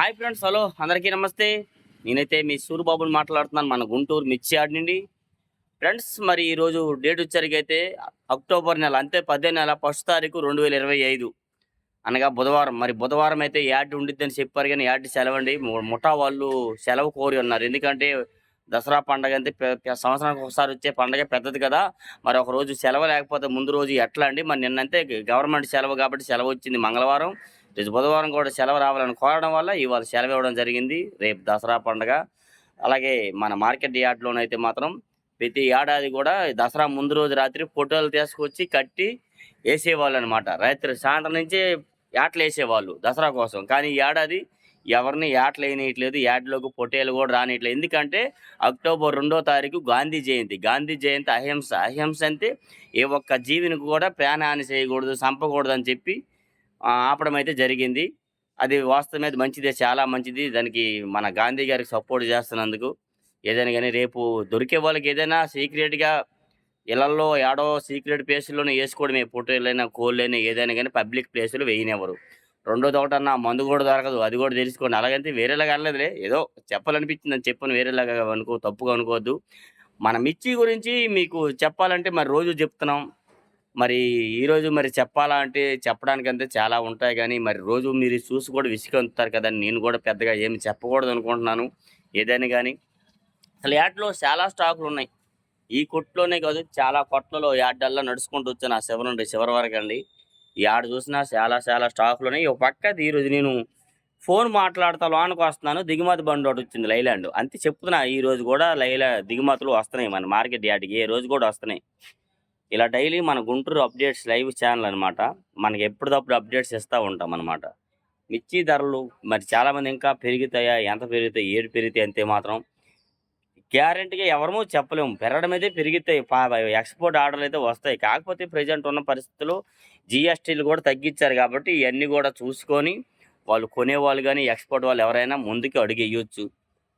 Hi friends hello అందరికీ నమస్తే. నేనైతే మీ సూరిబాబుని మాట్లాడుతున్నాను మన గుంటూరు మిర్చి నుండి. ఫ్రెండ్స్ మరి ఈరోజు డేట్ వచ్చరికి అయితే అక్టోబర్ నెల అంతే పదే నెల ఫస్ట్ తారీఖు రెండు వేల ఇరవై ఐదు. అనగా బుధవారం మరి బుధవారం అయితే యాడ్ ఉండిద్దని చెప్పారు కానీ యాడ్ సెలవండి. ముఠా వాళ్ళు సెలవు కోరి ఉన్నారు. ఎందుకంటే దసరా పండగ అంటే సంవత్సరానికి ఒకసారి వచ్చే పండగ పెద్దది కదా. మరి ఒక రోజు సెలవు లేకపోతే ముందు రోజు ఎట్లా అండి? మరి నిన్నంతే గవర్నమెంట్ సెలవు కాబట్టి సెలవు వచ్చింది మంగళవారం. రేపు బుధవారం కూడా సెలవు రావాలని కోరడం వల్ల ఇవాళ సెలవు ఇవ్వడం జరిగింది. రేపు దసరా పండగ. అలాగే మన మార్కెట్ యార్డ్లోనైతే మాత్రం ప్రతి ఏడాది కూడా దసరా ముందు రోజు రాత్రి ఫోటోలు తీసుకొచ్చి కట్టి వేసేవాళ్ళు అనమాట రాత్రి సాయంత్రం నుంచి యాట్లు వేసేవాళ్ళు దసరా కోసం. కానీ ఈ ఏడాది ఎవరిని యాట్లు వేయనీయట్లేదు యాడ్లోకి పొట్టేలు కూడా రానియట్లేదు. ఎందుకంటే అక్టోబర్ రెండో తారీఖు గాంధీ జయంతి. గాంధీ జయంతి అహింస. అహింస అంటే ఏ ఒక్క జీవిని కూడా ప్రాణహాని చేయకూడదు చంపకూడదు అని చెప్పి ఆపడం అయితే జరిగింది. అది వాస్తవం అయితే మంచిదే చాలా మంచిది. దానికి మన గాంధీ గారికి సపోర్ట్ చేస్తున్నందుకు. ఏదైనా కానీ రేపు దొరికే వాళ్ళకి ఏదైనా సీక్రెట్గా ఇళ్ళలో ఏడో సీక్రెట్ ప్లేసుల్లోనే వేసుకోవడమే. ఫోటోలైనా కోళ్ళైనా ఏదైనా కానీ పబ్లిక్ ప్లేసులు వేయనివ్వరు. రెండోది ఒకటన్నా మందు కూడా దొరకదు. అది కూడా తెలుసుకోండి. అలాగంటే వేరేలాగా అనలేదులే. ఏదో చెప్పాలనిపించింది అని చెప్పను. వేరేలాగా అనుకో తప్పుగా అనుకోవద్దు. మన మిర్చి గురించి మీకు చెప్పాలంటే మరి రోజు చెప్తున్నాం. మరి ఈరోజు మరి చెప్పాలా అంటే చెప్పడానికంటే చాలా ఉంటాయి కానీ మరి రోజు మీరు చూసి కూడా విసుకొంటారు కదా నేను కూడా పెద్దగా ఏమి చెప్పకూడదు అనుకుంటున్నాను. ఏదైనా కానీ అసలు యాడ్లో చాలా స్టాకులు ఉన్నాయి. ఈ కొట్టులోనే కాదు చాలా కొట్లలో యాడ్డల్లా నడుచుకుంటూ వచ్చాను. ఆ శివరం నుండి చివరి వరకు అండి. ఈ యాడ్ చూసినా చాలా చాలా స్టాకులు ఉన్నాయి. ఒక పక్క ఈరోజు నేను ఫోన్ మాట్లాడతా లోనికి వస్తున్నాను. దిగుమతి బండి ఒకటి వచ్చింది లైలాండ్. అంతే చెప్తున్నా ఈ రోజు కూడా లైలా దిగుమతులు వస్తున్నాయి మన మార్కెట్ యాడ్కి. ఏ రోజు కూడా వస్తున్నాయి. ఇలా డైలీ మన గుంటూరు అప్డేట్స్ లైవ్ ఛానల్ అనమాట మనకి ఎప్పటికప్పుడు అప్డేట్స్ ఇస్తూ ఉంటాం అనమాట మిర్చి ధరలు మరి చాలామంది ఇంకా పెరుగుతాయా? ఎంత పెరుగుతాయి? ఏడు పెరిగితే అంతే మాత్రం. గ్యారెంటీగా ఎవరమో చెప్పలేము. పెరగడం అయితే పెరుగుతాయి ఎక్స్పోర్ట్ ఆర్డర్లు అయితే వస్తాయి. కాకపోతే ప్రజెంట్ ఉన్న పరిస్థితుల్లో జిఎస్టీలు కూడా తగ్గించారు కాబట్టి ఇవన్నీ కూడా చూసుకొని వాళ్ళు కొనేవాళ్ళు కానీ ఎక్స్పోర్ట్ వాళ్ళు ఎవరైనా ముందుకు అడిగేయచ్చు.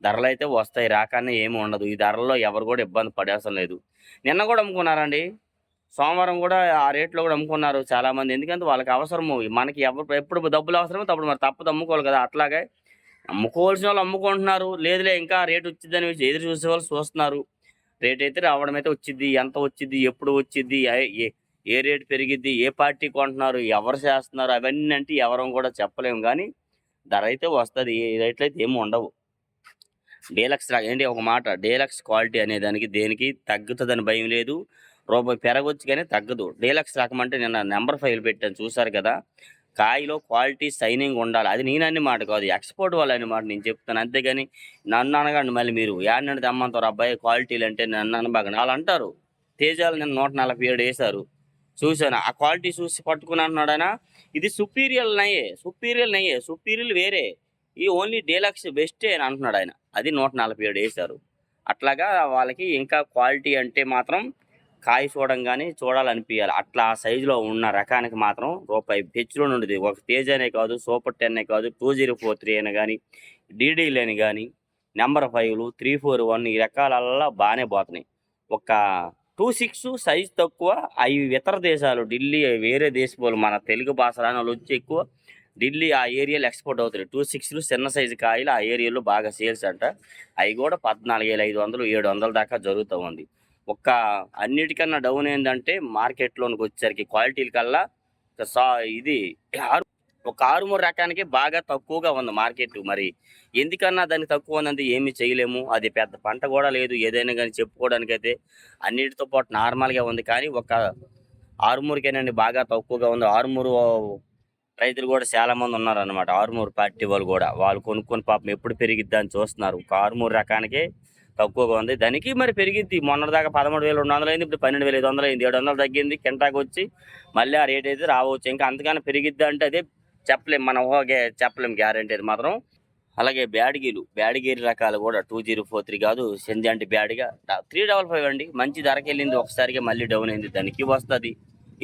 ధరలు అయితే వస్తాయి. రాకనే ఏమి ఉండదు. ఈ ధరల్లో ఎవరు కూడా ఇబ్బంది పడేసం లేదు. నిన్న కూడా అమ్ముకున్నారండి సోమవారం కూడా ఆ రేట్లో కూడా అమ్ముకున్నారు చాలా మంది ఎందుకంటే వాళ్ళకి అవసరము మనకి ఎవరు ఎప్పుడు డబ్బులు అవసరమో అప్పుడు మరి తప్పదు అమ్ముకోవాలి కదా. అట్లాగే అమ్ముకోవాల్సిన వాళ్ళు అమ్ముకుంటున్నారు. లేదులే ఇంకా రేట్ వచ్చిందని ఎదురు చూసే వాళ్ళు చూస్తున్నారు. రేట్ అయితే రావడం అయితే వచ్చింది ఎంత వచ్చింది ఎప్పుడు వచ్చింది ఏ- ఏ- ఏ పెరిగిద్ది ఏ పార్టీ కొంటున్నారు ఎవరు చేస్తున్నారు అవన్నీ అంటే ఎవరం కూడా చెప్పలేము. కానీ ధర అయితే వస్తుంది. ఏ రేట్లు అయితే ఏమి ఉండవు. డీలక్స్ ఏంటి ఒక మాట? డీలక్స్ క్వాలిటీ అనే దానికి దేనికి తగ్గుతుందని భయం లేదు. రూపాయి పెరగొచ్చు కానీ తగ్గదు. డీలక్స్ రకం అంటే నిన్న నెంబర్ ఫైల్ పెట్టాను చూసారు కదా? కాయలో క్వాలిటీ సైనింగ్ ఉండాలి. అది నేను మాట కాదు ఎక్స్పోర్ట్ వాళ్ళు మాట నేను చెప్తాను. అంతేగాని నన్ను అనగాండి మళ్ళీ మీరు. యాడ్ తెమ్మంటారు అబ్బాయి క్వాలిటీలు అంటే నన్ను అనబాగండి వాళ్ళు అంటారు. తేజాలు నేను నూట నలభై ఏడు వేశారు. చూశాను. ఆ క్వాలిటీ చూసి పట్టుకుని అంటున్నాడైనా ఇది సుపీరియల్ నయ్యే సుపీరియల్ నయ్యే సుపీరియల్ వేరే. ఈ ఓన్లీ డీలక్స్ బెస్టే అని అంటున్నాడు ఆయన. అది నూట నలభై ఏడు వేశారు. అట్లాగా వాళ్ళకి ఇంకా క్వాలిటీ అంటే మాత్రం కాయ చూడంగానే చూడాలనిపించాలి అట్లా ఆ సైజులో ఉన్న రకానికి మాత్రం రూపాయి పెచ్చులో ఉండేది ఒక తేజ్ అనే కాదు సూపర్ టెన్ అనే కాదు టూ జీరో ఫోర్ త్రీ అని కానీ డీడీలు అని కానీ నెంబర్ ఫైవ్లు త్రీ ఫోర్ వన్ ఈ రకాలల్లా బాగానే పోతున్నాయి. ఒక టూ సిక్స్ సైజ్ తక్కువ అవి ఇతర దేశాలు ఢిల్లీ వేరే దేశపోలు మన తెలుగు భాష రాని వాళ్ళు వచ్చి ఎక్కువ ఢిల్లీ ఆ ఏరియాలో ఎక్స్పోర్ట్ అవుతాయి టూ సిక్స్లు చిన్న సైజు కాయలు ఆ ఏరియాలో బాగా సేల్స్ అంట. అవి కూడా పద్నాలుగు వేల ఐదు వందలు ఏడు వందల దాకా జరుగుతూ ఉంది. ఒక్క అన్నిటికన్నా డౌన్ ఏంటంటే మార్కెట్లోనికి వచ్చేసరికి క్వాలిటీల కల్లా సా ఇది ఆరు ఒక ఆరుమూరు రకానికి బాగా తక్కువగా ఉంది మార్కెట్ మరి ఎందుకన్నా దానికి తక్కువ ఉందంటే ఏమీ చేయలేము. అది పెద్ద పంట కూడా లేదు. ఏదైనా కానీ చెప్పుకోవడానికైతే అన్నిటితో పాటు నార్మల్గా ఉంది. కానీ ఒక ఆరుమూరుకేనండి బాగా తక్కువగా ఉంది. ఆరుమూరు రైతులు కూడా చాలా మంది ఉన్నారు అనమాట ఆరుమూరు పార్టీ వాళ్ళు కూడా. వాళ్ళు కొనుక్కొని పాపం ఎప్పుడు పెరిగిద్దని చూస్తున్నారు. ఒక ఆరుమూరు రకానికే తక్కువగా ఉంది. దానికి మరి పెరిగిద్ది. మొన్నటిదాకా పదమూడు వేల రెండు వందలు అయింది ఇప్పుడు పన్నెండు వేల ఐదు వందలు అయింది ఏడు వందలు తగ్గింది. కింటాకి వచ్చి మళ్ళీ ఆ రేట్ అయితే రావచ్చు. ఇంకా అంతగానే పెరిగిద్ది అంటే అదే చెప్పలేం. మనం ఊహకే చెప్పలేం గ్యారంటీ అది మాత్రం. అలాగే బ్యాడ్గీలు బ్యాడ్గీరి రకాలు కూడా టూ జీరో ఫోర్ త్రీ కాదు. సెంజాంటి బ్యాడ్గా త్రీ డబల్ ఫైవ్ అండి. మంచి ధరకి వెళ్ళింది. ఒకసారిగా మళ్ళీ డౌన్ అయింది. దానికి వస్తుంది.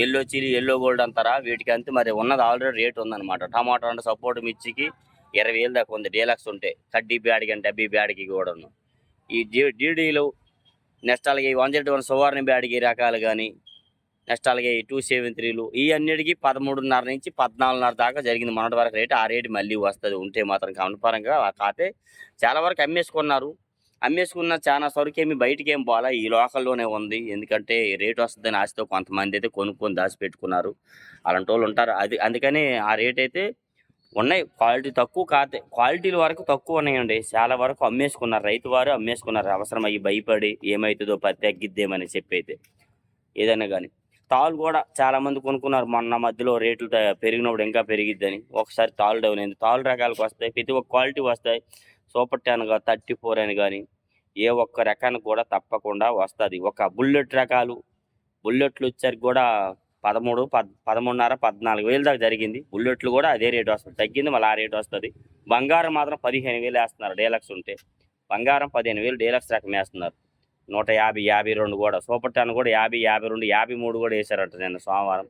ఎల్లో చిల్లీ ఎల్లో గోల్డ్ అంటారా? వీటికి అంతే. మరి ఉన్నది ఆల్రెడీ రేట్ ఉందన్నమాట. టమాటో అంటే సపోర్ట్ మిర్చికి ఇరవై వేలు దాకా ఉంది. డీలక్స్ ఉంటే. కడ్డీ బ్యాడ్కి అంటే డబ్బీ బ్యాడ్కి కూడాను. ఈ డీ డీడీలు నెక్స్ట్ అలాగే వన్ జెడ్ వన్ సువర్ణ బ్యాడ్కి రకాలు కానీ నెక్స్ట్ అలాగే టూ సెవెన్ త్రీలు ఈ అన్నిటికీ పదమూడున్నర నుంచి పద్నాలుగున్నర దాకా జరిగింది. మొన్నటి వరకు రేటు ఆ రేటు మళ్ళీ వస్తుంది. ఉంటే మాత్రం కనుపరంగా కాతే చాలా వరకు అమ్మేసుకున్నారు. అమ్మేసుకున్న చాలా సరుకేమి ఏమి బయటికి ఏం పోవాలా ఈ లోకల్లోనే ఉంది. ఎందుకంటే రేట్ వస్తుందని ఆశతో కొంతమంది అయితే కొనుక్కొని దాచిపెట్టుకున్నారు. అలాంటి వాళ్ళు ఉంటారు. అది అందుకని ఆ రేట్ అయితే ఉన్నాయి. క్వాలిటీ తక్కువ కాతే క్వాలిటీల వరకు తక్కువ ఉన్నాయండి. చాలా వరకు అమ్మేసుకున్నారు. రైతు వారు అమ్మేసుకున్నారు. అవసరం అయ్యి భయపడి ఏమవుతుందో పత్తి తగ్గిద్దేమని చెప్పి అయితే ఏదైనా కానీ తాళ్ళు కూడా చాలా మంది కొనుక్కున్నారు. మొన్న మధ్యలో రేట్లు పెరిగినప్పుడు ఇంకా పెరిగిద్దని. ఒకసారి తాళ్ళు డౌన్ అయింది. తాళ్ళు రకాలకు వస్తాయి. ప్రతి ఒక్క క్వాలిటీ వస్తాయి. సూపర్ టెన్ థర్టీ ఫోర్ అని కానీ ఏ ఒక్క రకానికి కూడా తప్పకుండా వస్తుంది. ఒక బుల్లెట్ రకాలు బుల్లెట్లు వచ్చరికి కూడా పదమూడు పద్ పదమూడున్నర పద్నాలుగు వేలు దాకా జరిగింది. బుల్లెట్లు కూడా అదే రేట్ వస్తుంది. తగ్గింది మళ్ళీ ఆ రేట్ వస్తుంది. బంగారం మాత్రం పదిహేను వేలు వేస్తున్నారు డీలక్స్ ఉంటే. బంగారం పదిహేను వేలు డీలక్స్ రకం వేస్తున్నారు. నూట యాభై యాభై రెండు కూడా. సూపర్ టెన్ కూడా యాభై యాభై రెండు యాభై మూడు కూడా వేశారంట నేను సోమవారం.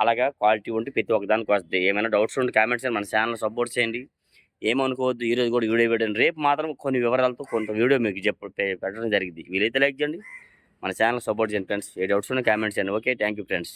అలాగా క్వాలిటీ ఉంటే ప్రతి ఒక్కదానికి వస్తుంది. ఏమైనా డౌట్స్ ఉంటే కామెంట్స్ చేయండి. మన ఛానల్ సపోర్ట్ చేయండి. ఏమనుకోవద్దు. ఈరోజు కూడా వీడియో పెట్టండి. రేపు మాత్రం కొన్ని వివరాలతో కొంత వీడియో మీకు చెప్ప పెట్టడం జరిగింది. వీలైతే లైక్ చేయండి. మన ఛానల్ సపోర్ట్ చేయండి ఫ్రెండ్స్. ఏ డౌట్స్ ఉన్నా కామెంట్స్ చేయండి. Okay thank you friends.